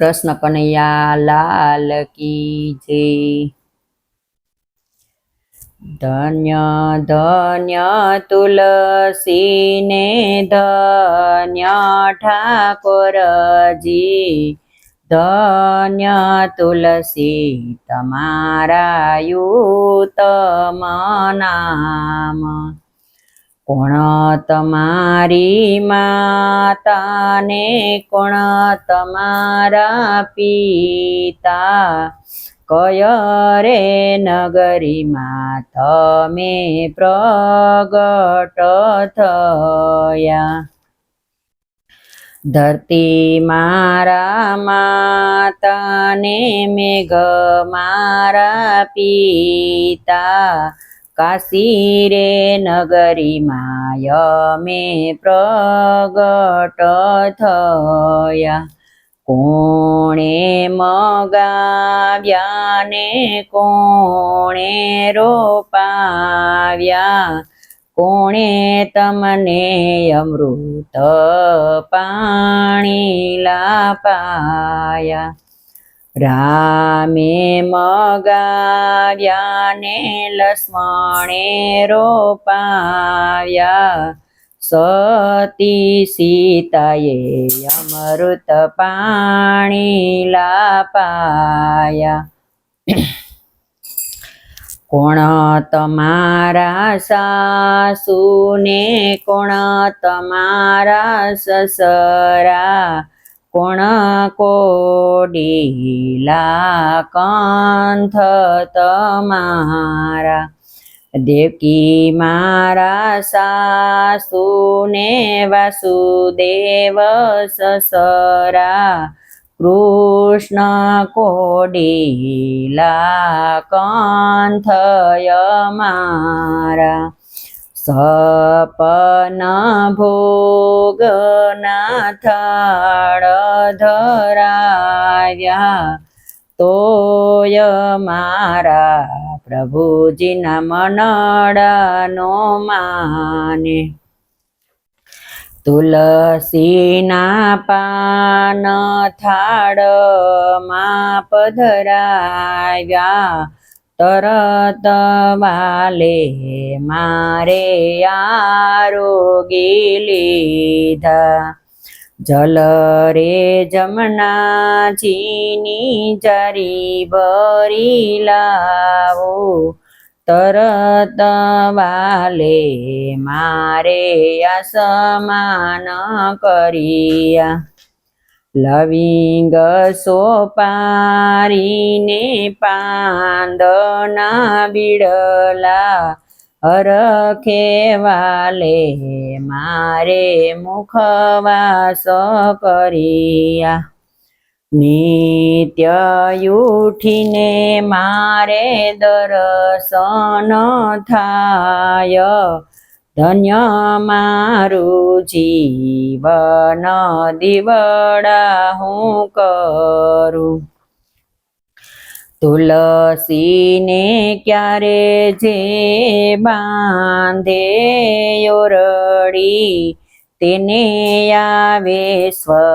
કૃષ્ણ કનૈયા, લાલ કી જય. ધન્ય ધન્ય તુલસીને ધન્ય ઠાકોરજી. ધન્ય તુલસી તમારા યુતમ નામ કોણ તમારી માતાને? કોણ તમારા પિતા? કયરે નગરીમાં તમે પ્રગટ થયા? ધરતી મારા માતાને મેઘ મારા પિતા કાશી રે નગરીમાં મે પ્રગટ થયા. કોણે મગાવ્યા ને કોણે રોપાવ્યા? કોણે તમને અમૃત પાણી લાપાયા? રામે મગાવ્યા ને લક્ષ્મણે રોપાવ્યા સતી સીતાએ અમૃત પાણી લાપાયા. કોણ તમારા સાસુને, કોણ તમારા સસરા? કોણ કોડીલા કંથ તમારા? દેવકી મારા સાસુને વાસુદેવ સસરા. કૃષ્ણ કોડીલા કંથય મારા. સપન ભોગના થાળ ધરાયા તોય મારા પ્રભુજીના મનડાનો માને તુલસીના પાન થાળમાં પધરાવ્યા તરત વાલે મારે આરોગી લીધા જલ રે જમનાજીની જારી ભરી લાવો તરત વાલે મારે આસમાન કર્યા લવિંગ સોપારીને પાંદના બીડલા હરખે વાલે મારે મુખવાસ કર્યા નિત્ય ઉઠીને મારે દર્શન થાય ધન્ય મારું જીવન દિવડા હું કરું. તુલસીને ક્યારે જે બાંધે ઓરડી, તેને આવે સ્વર્ગની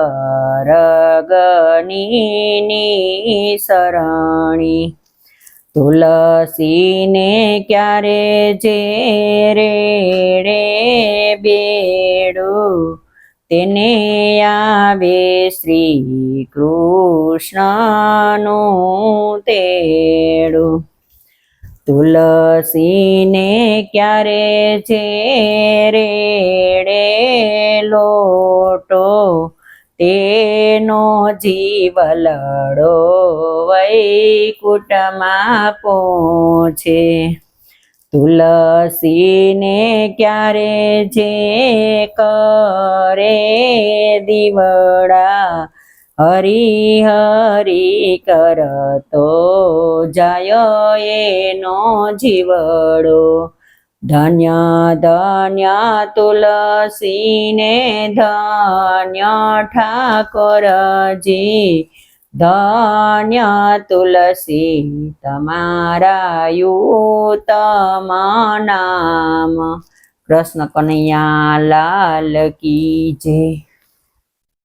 સરણી તુલસીને ક્યારે જે રેડે તેને આવે શ્રી કૃષ્ણનું તેડું. તુલસીને ક્યારે છે રેડે લોટો? તેનો જીવલડો વૈકુટમાં પહોંચે. તુલસીને ક્યારે જે કરે દીવડા હરી હરી કરતો જાય એનો જીવડો. ધન્ય ધન્ય તુલસીને ધન્ય ઠાકોરજી ધન્ય તુલસી તમારા યુતમ નામ કૃષ્ણ કનૈયા લાલ કી જય